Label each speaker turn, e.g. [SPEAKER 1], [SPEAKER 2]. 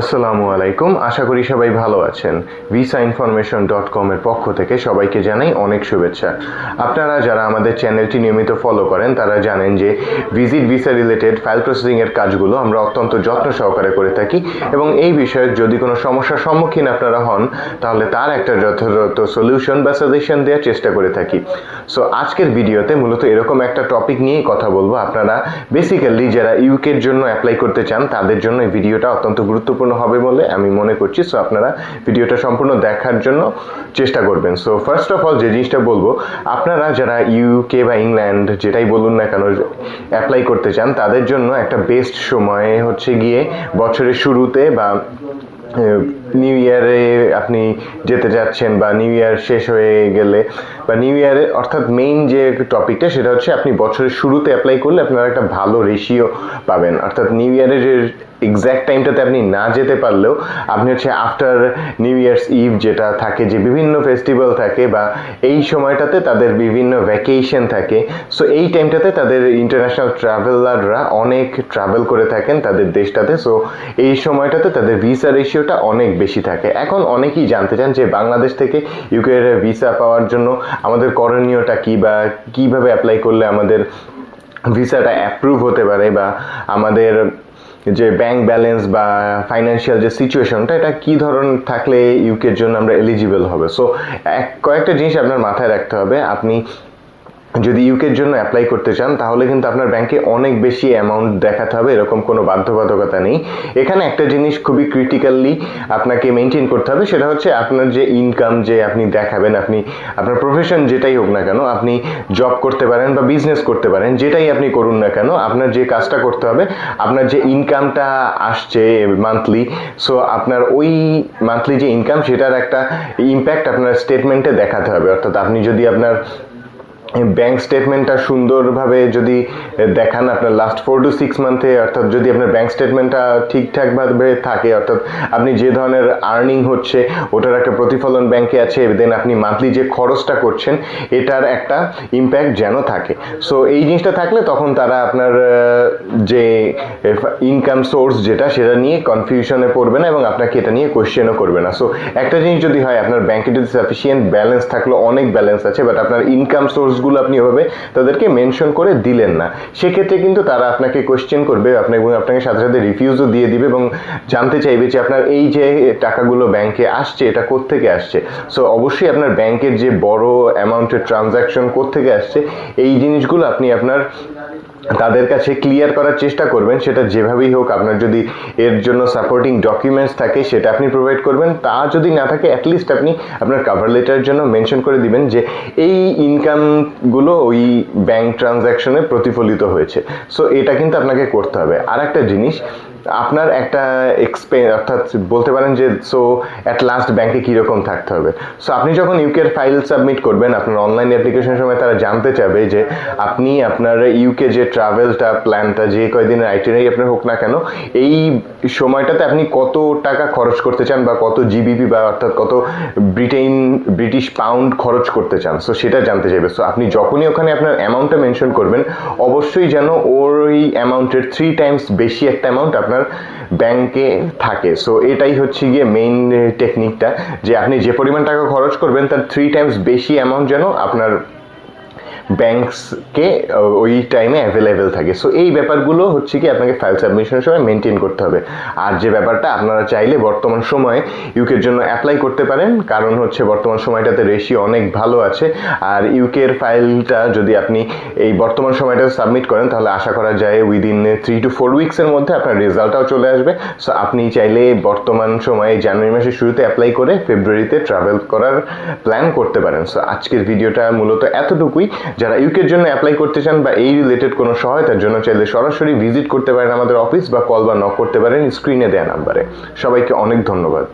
[SPEAKER 1] আসসালামু আলাইকুম। আশা করি সবাই ভালো আছেন। ভিসা ইনফরমেশন ডট কমের পক্ষ থেকে সবাইকে জানাই অনেক শুভেচ্ছা। আপনারা যারা আমাদের চ্যানেলটি নিয়মিত ফলো করেন, তারা জানেন যে ভিজিট ভিসা রিলেটেড ফাইল প্রসেসিংয়ের কাজগুলো আমরা অত্যন্ত যত্ন সহকারে করে থাকি এবং এই বিষয়ে যদি কোনো সমস্যার সম্মুখীন আপনারা হন, তাহলে তার একটা যথাযথ সলিউশন বা সাজেশন দেওয়ার চেষ্টা করে থাকি। সো আজকের ভিডিওতে মূলত এরকম একটা টপিক নিয়েই কথা বলব। আপনারা বেসিক্যালি যারা ইউকের জন্য অ্যাপ্লাই করতে চান, তাদের জন্য এই ভিডিওটা অত্যন্ত গুরুত্বপূর্ণ হবে বলে আমি মনে করছি। সো আপনারা ভিডিওটা সম্পূর্ণ দেখার জন্য চেষ্টা করবেন। সো ফার্স্ট অফ অল যে জিনিসটা বলব, আপনারা যারা ইউকে বা ইংল্যান্ড যেটাই বলুন না কেন অ্যাপ্লাই করতে চান, তাদের জন্য একটা বেস্ট সময় হচ্ছে গিয়ে বছরের শুরুতে বা নিউ ইয়ারে আপনি যেতে যাচ্ছেন বা নিউ ইয়ার শেষ হয়ে গেলে বা নিউ ইয়ারে অর্থাৎ মেইন যে টপিকটা সেটা হচ্ছে আপনি বছরের শুরুতে অ্যাপ্লাই করলে আপনারা একটা ভালো রেশিও পাবেন। অর্থাৎ নিউ ইয়ারের যে এক্স্যাক্ট টাইমটাতে আপনি না যেতে পারলেও আপনি হচ্ছে আফটার নিউ ইয়ার্স ইভ যেটা থাকে, যে বিভিন্ন ফেস্টিভ্যাল থাকে বা এই সময়টাতে তাদের বিভিন্ন ভ্যাকেশন থাকে সো এই টাইমটাতে তাদের ইন্টারন্যাশনাল ট্রাভেলাররা অনেক ট্রাভেল করে থাকেন তাদের দেশটাতে সো এই সময়টাতে তাদের ভিসা রেশিওটা অনেক বেশি থাকে। এখন অনেকেই জানতে চান যে বাংলাদেশ থেকে ইউকের ভিসা পাওয়ার জন্য আমাদের করণীয়টা কী বা কীভাবে অ্যাপ্লাই করলে আমাদের ভিসাটা অ্যাপ্রুভ হতে পারে বা আমাদের যে ব্যাংক ব্যালেন্স বা ফাইন্যান্সিয়াল যে সিচুয়েশনটা এটা কী ধরন থাকলে ইউকের জন্য আমরা এলিজিবল হবে? সো এক, কয়েকটা জিনিস আপনার মাথায় রাখতে হবে। আপনি যদি ইউকের জন্য অ্যাপ্লাই করতে চান, তাহলে কিন্তু আপনার ব্যাংকে অনেক বেশি অ্যামাউন্ট দেখাতে হবে, এরকম কোনো বাধ্যবাধকতা নেই। এখানে একটা জিনিস খুবই ক্রিটিক্যালি আপনাকে মেনটেন করতে হবে, সেটা হচ্ছে আপনার যে ইনকাম যে আপনি দেখাবেন, আপনি, আপনার প্রফেশন যেটাই হোক না কেন, আপনি জব করতে পারেন বা বিজনেস করতে পারেন, যেটাই আপনি করুন না কেন, আপনার যে কাজটা করতে হবে, আপনার যে ইনকামটা আসছে মান্থলি সো আপনার ওই মান্থলি যে ইনকাম সেটার একটা ইম্প্যাক্ট আপনার স্টেটমেন্টে দেখাতে হবে। অর্থাৎ আপনি যদি আপনার ব্যাংক স্টেটমেন্টটা সুন্দরভাবে যদি দেখান আপনার লাস্ট ফোর টু সিক্স মান্থে অর্থাৎ যদি আপনার ব্যাংক স্টেটমেন্টটা ঠিকঠাকভাবে থাকে, অর্থাৎ আপনি যে ধরনের আর্নিং হচ্ছে, ওটার একটা প্রতিফলন ব্যাংকে আছে দেন আপনি মান্থলি যে খরচটা করছেন, এটার একটা ইম্প্যাক্ট যেন থাকে। সো এই জিনিসটা থাকলে তখন তারা আপনার যে ইনকাম সোর্স যেটা, সেটা নিয়ে কনফিউশনে পড়বে না এবং আপনাকে এটা নিয়ে কোয়েশ্চেনও করবে না। সো একটা জিনিস যদি হয়, আপনার ব্যাংকে যদি সাফিসিয়েন্ট ব্যালেন্স থাকল, অনেক ব্যালেন্স আছে বাট আপনার ইনকাম সোর্স গুলো আপনি ওভাবে তাদেরকে মেনশন করে দিলেন না। সেক্ষেত্রে কিন্তু তারা আপনাকে কোয়েশ্চেন করবে, আপনাকে আপনাকে সাথে সাথে রিফিউজও দিয়ে দিবে এবং জানতে চাইবে যে আপনার এই যে টাকাগুলো ব্যাংকে আসছে, এটা কোত্থেকে আসছে? সো অবশ্যই আপনার ব্যাংকের যে বড় অ্যামাউন্টের ট্রানজ্যাকশন কোত্থেকে আসছে, এই জিনিসগুলো আপনি আপনার তাদের কাছে ক্লিয়ার করার চেষ্টা করবেন, সেটা যেভাবেই হোক, আপনার যদি এর জন্য সাপোর্টিং ডকুমেন্টস থাকে, সেটা আপনি প্রোভাইড করবেন। তা যদি না থাকে অ্যাটলিস্ট আপনি আপনার কাভার লেটারের জন্য মেনশন করে দিবেন যে, এই ইনকামগুলো ওই ব্যাংক ট্রানজ্যাকশনে প্রতিফলিত হয়েছে। সো এটা কিন্তু আপনাকে করতে হবে। আর একটা জিনিস আপনার একটা এক্সপেন অর্থাৎ বলতে পারেন যে সো অ্যাট লাস্ট ব্যাংকে কীরকম থাকতে হবে? সো আপনি যখন ইউকের ফাইল সাবমিট করবেন, আপনার অনলাইন অ্যাপ্লিকেশনের সময় তারা জানতে চাবে যে, আপনি আপনার ইউকে যে ট্রাভেলটা প্ল্যানটা যে কয়দিনের আইটেনারি আপনার হোক না কেন, এই সময়টাতে আপনি কত টাকা খরচ করতে চান বা কত জিবিপি বা অর্থাৎ কত ব্রিটেন ব্রিটিশ পাউন্ড খরচ করতে চান সো সেটা জানতে চাইবে। সো আপনি যখনই ওখানে আপনার অ্যামাউন্টটা মেনশন করবেন, অবশ্যই যেন ওর ওই অ্যামাউন্টের থ্রি টাইমস বেশি একটা অ্যামাউন্ট আপনার ব্যাংকে থাকে। সো এটাই হচ্ছে গিয়ে মেইন টেকনিকটা যে আপনি যে পরিমাণ টাকা খরচ করবেন, তার থ্রি টাইমস বেশি অ্যামাউন্ট যেন আপনার ব্যাংকসকে ওই টাইমে অ্যাভেলেবেল থাকে। সো এই ব্যাপারগুলো হচ্ছে কি, আপনাকে ফাইল সাবমিশনের সময় মেনটেন করতে হবে। আর যে ব্যাপারটা আপনারা চাইলে বর্তমান সময়ে ইউকের জন্য অ্যাপ্লাই করতে পারেন। কারণ হচ্ছে বর্তমান সময়টাতে রেশিও অনেক ভালো আছে। আর ইউকের ফাইলটা যদি আপনি এই বর্তমান সময়টাতে সাবমিট করেন, তাহলে আশা করা যায় উইদিন থ্রি টু ফোর উইক্সের মধ্যে আপনার রেজাল্টটাও চলে আসবে। সো আপনি চাইলে বর্তমান সময়ে জানুয়ারি মাসের শুরুতে অ্যাপ্লাই করে ফেব্রুয়ারিতে ট্রাভেল করার প্ল্যান করতে পারেন। সো আজকের ভিডিওটা মূলত এতটুকুই। যারা ইউকের জন্য অ্যাপ্লাই করতে চান বা এই রিলেটেড কোনো সহায়তার জন্য চাইলে সরাসরি ভিজিট করতে পারেন আমাদের অফিস বা কল বা নক করতে পারেন স্ক্রিনে দেয়া নাম্বারে সবাইকে অনেক ধন্যবাদ।